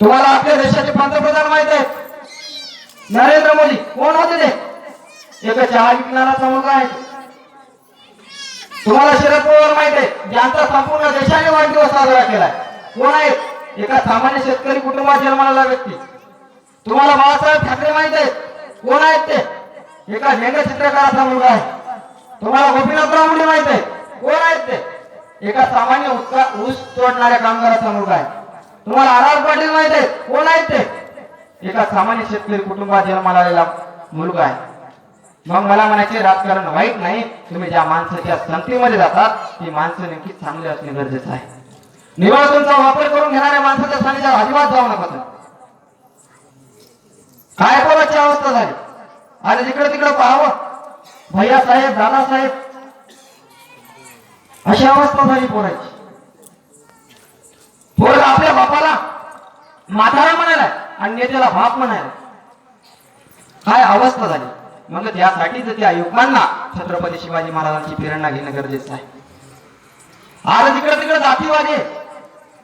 तुम्हाला आपल्या देशाचे पंतप्रधान माहीत आहेत. नरेंद्र मोदी कोण होते ते? एका चहा विकणारा मुलगा आहे. तुम्हाला शरद पवार माहीत आहे ज्यांचा संपूर्ण देशाने वाढदिवस साजरा केलाय. कोण आहेत? एका सामान्य शेतकरी कुटुंबात जन्माला व्यक्ती. तुम्हाला बाळासाहेब ठाकरे माहीत आहेत? कोण आहेत ते? एका व्यंगचित्रकाराचा मुलगा आहे. तुम्हाला गोपीनाथराव मुंडे माहीत आहे कोण आहेत ते? एका सामान्य उत्का ऊस तोडणाऱ्या कामगाराचा मुलगा आहे. तुम्हाला आर आर पाटील माहीत आहे कोण आहेत ते? एका सामान्य शेतकरी कुटुंबात जन्माला आलेला मुलगा आहे. मग मला म्हणायचे राजकारण वाईट नाही तुम्ही ज्या माणसाच्या संतीमध्ये जातात ती माणसं नेमकी चांगली असणे गरजेचं आहे. निवासांचा वापर करून घेणाऱ्या माणसाच्या सानिध्यात अजिबात जाऊ नका काय बोलायची अवस्था झाली? आणि तिकडे तिकडे पाहावं. भैया साहेब दादा साहेब अशी अवस्था झाली पोराची. म्हातारा म्हणाला आणि नेत्याला बाप म्हणाला. काय अवस्था झाली? मग त्यासाठीच त्या युवकांना छत्रपती शिवाजी महाराजांची प्रेरणा घेणं गरजेचं आहे. आज तिकडे तिकडे जातीवादी आहे.